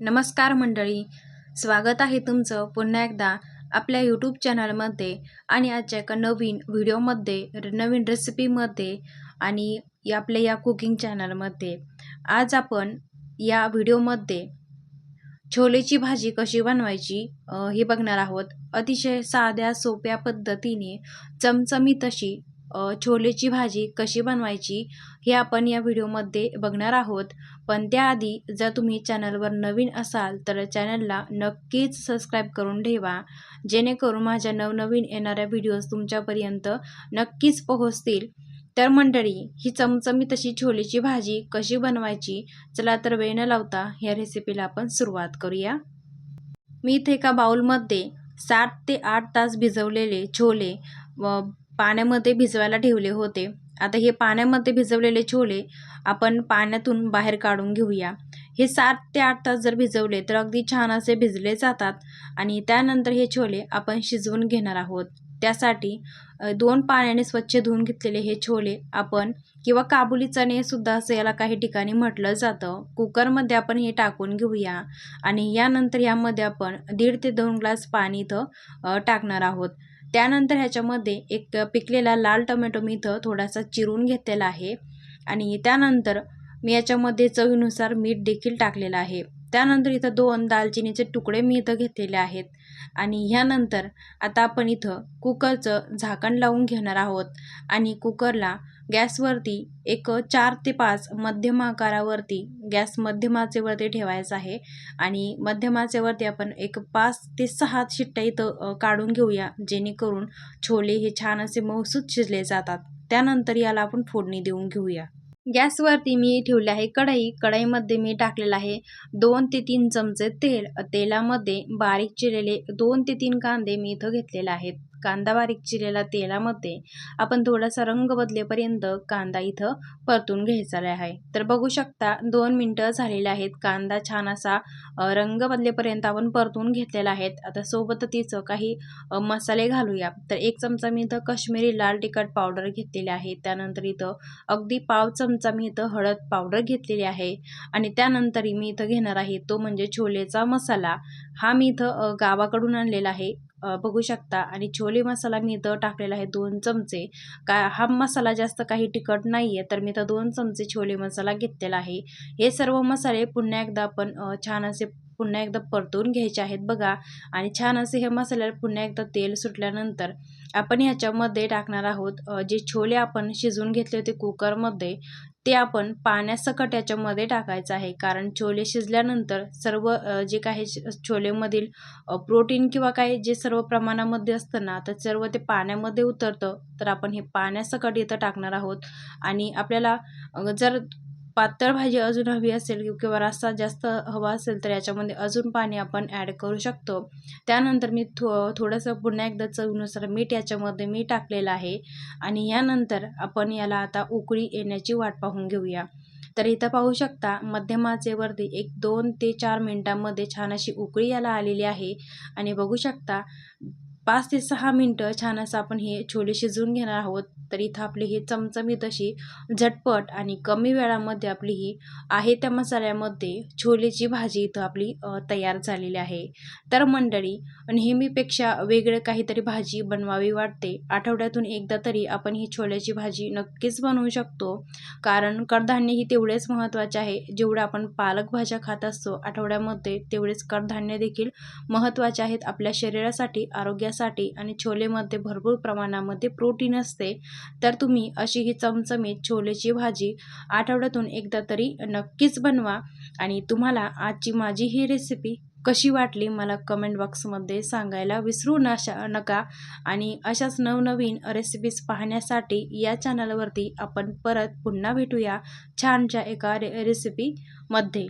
नमस्कार मंडळी स्वागत आहे तुमचं पुन्हा एकदा आपल्या यूट्यूब चॅनलमध्ये आणि आजच्या एका नवीन व्हिडिओमध्ये र- नवीन रेसिपीमध्ये आणि या आपल्या या कुकिंग चॅनलमध्ये आज आपण या व्हिडिओमध्ये छोलेची भाजी कशी बनवायची हे बघणार आहोत. अतिशय साध्या सोप्या पद्धतीने चमचमीत अशी छोलेची भाजी कशी बनवायची हे आपण या व्हिडिओमध्ये बघणार आहोत. पण त्याआधी जर तुम्ही चॅनलवर नवीन असाल तर चॅनलला नक्कीच सबस्क्राईब करून ठेवा. जेणेकरून माझ्या नवनवीन येणाऱ्या व्हिडिओज तुमच्यापर्यंत नक्कीच पोहोचतील. तर मंडळी ही चमचमी तशी छोलेची भाजी कशी बनवायची? चला तर वेळ न लावता ह्या रेसिपीला आपण सुरुवात करूया. मी इथे एका बाउलमध्ये सात ते आठ तास भिजवलेले छोले पाण्यामध्ये भिजवायला ठेवले होते. आता हे पाण्यामध्ये भिजवलेले छोले आपण पाण्यातून बाहेर काढून घेऊया. हे सात ते आठ तास जर भिजवले तर अगदी छान असे भिजले जातात आणि त्यानंतर हे छोले आपण शिजवून घेणार आहोत. त्यासाठी दोन पाण्याने स्वच्छ धुवून घेतलेले हे छोले आपण किंवा काबुली चणेसुद्धा असं याला काही ठिकाणी म्हटलं जातं. कुकरमध्ये आपण हे टाकून घेऊया आणि यानंतर यामध्ये आपण दीड ते दोन ग्लास पाणी इथं टाकणार आहोत. त्यानंतर ह्याच्यामध्ये एक पिकलेला लाल टोमॅटो मी इथं थोडासा चिरून घेतलेला आहे. आणि त्यानंतर मी याच्यामध्ये चवीनुसार मीठ देखील टाकलेलं आहे. त्यानंतर इथं दोन दालचिनीचे तुकडे मी इथं घेतलेले आहेत. आणि ह्यानंतर आता आपण इथं कुकरचं झाकण लावून घेणार आहोत. आणि कुकरला गॅसवरती एक चार ते पाच मध्यम आकारावरती गॅस मध्यमाचेवरती ठेवायचं आहे. आणि मध्यमाचेवरती आपण एक पाच ते सहा शिट्ट्या इथं काढून घेऊया जेणेकरून छोले हे छान असे मऊसूत शिजले जातात. त्यानंतर याला आपण फोडणी देऊन घेऊया. गॅसवरती मी ठेवले आहे कढई. कढईमध्ये मी टाकलेलं आहे दोन ते तीन चमचे तेल. तेलामध्ये बारीक चिरलेले दोन ते तीन कांदे मी इथं घेतलेले आहेत. कांदा बारीक चिरलेला तेलामध्ये आपण थोडासा रंग बदलेपर्यंत कांदा इथं परतून घ्यायचा आहे. तर बघू शकता दोन मिनटं झालेले आहेत. कांदा छान असा रंग बदलेपर्यंत आपण परतून घेतलेला आहेत आता सोबत तिचं काही मसाले घालूया. तर एक चमचा मी इथं काश्मीरी लाल तिखट पावडर घेतलेली आहे. त्यानंतर इथं अगदी पाव चमचा मी इथं हळद पावडर घेतलेली आहे. आणि त्यानंतर मी इथं घेणार आहे तो म्हणजे छोलेचा मसाला. हा मी इथं गावाकडून आणलेला आहे. बघू शकता. आणि छोले मसाला मी इथं टाकलेला आहे दोन चमचे. का हा मसाला जास्त काही तिखट नाही आहे तर मी इथं दोन चमचे छोले मसाला घेतलेला आहे. हे सर्व मसाले पुन्हा एकदा आपण छान असे पुन्हा एकदा परतून घ्यायचे आहेत बघा. आणि छान असे हे मसाल्याला पुन्हा एकदा तेल सुटल्यानंतर आपण ह्याच्यामध्ये टाकणार आहोत जे छोले आपण शिजवून घेतले होते कुकरमध्ये ते आपण पाण्यासकट याच्यामध्ये टाकायचं आहे. कारण छोले शिजल्यानंतर सर्व जे काही छोलेमधील प्रोटीन किंवा काही जे सर्व प्रमाणामध्ये असतं ना तर सर्व ते पाण्यामध्ये उतरतं. तर आपण हे पाण्यासकट इथं टाकणार आहोत. आणि आपल्याला जर पातळ भाजी अजून हवी असेल किंवा रस्सा जास्त हवा असेल तर याच्यामध्ये अजून पाणी आपण ॲड करू शकतो. त्यानंतर मी थो थोडंसं पुन्हा एकदा चवीनुसार मीठ याच्यामध्ये मी टाकलेलं आहे. आणि यानंतर आपण याला आता उकळी येण्याची वाट पाहून घेऊया. तर इथं पाहू शकता मध्यमाचेवरती एक दोन ते चार मिनटामध्ये छान अशी उकळी याला आलेली आहे. आणि बघू शकता पाच ते सहा मिनटं छान असं आपण हे छोले शिजवून घेणार आहोत. तर इथं आपली ही चमचमीत अशी झटपट आणि कमी वेळामध्ये आपली ही आहे त्या मसाल्यामध्ये छोलेची भाजी इथं आपली तयार झालेली आहे. तर मंडळी नेहमीपेक्षा वेगळं काहीतरी भाजी बनवावी वाटते. आठवड्यातून एकदा तरी आपण ही छोल्याची भाजी नक्कीच बनवू शकतो. कारण कडधान्य ही तेवढेच महत्त्वाचे आहे. जेवढं आपण पालक भाज्या खात असतो आठवड्यामध्ये तेवढेच कडधान्य देखील महत्त्वाचे आहेत आपल्या शरीरासाठी आरोग्यासाठी. आणि छोलेमध्ये भरपूर प्रमाणामध्ये प्रोटीन असते तर तुम्ही अशी ही चमचमीत छोलेची भाजी आठवड्यातून एकदा तरी नक्कीच बनवा. आणि तुम्हाला आजची माझी ही रेसिपी कशी वाटली मला कमेंट बॉक्समध्ये सांगायला विसरू नशा नका. आणि अशाच नवनवीन रेसिपीज पाहण्यासाठी या चॅनलवरती आपण परत पुन्हा भेटूया. छानच्या एका रे रेसिपीमध्ये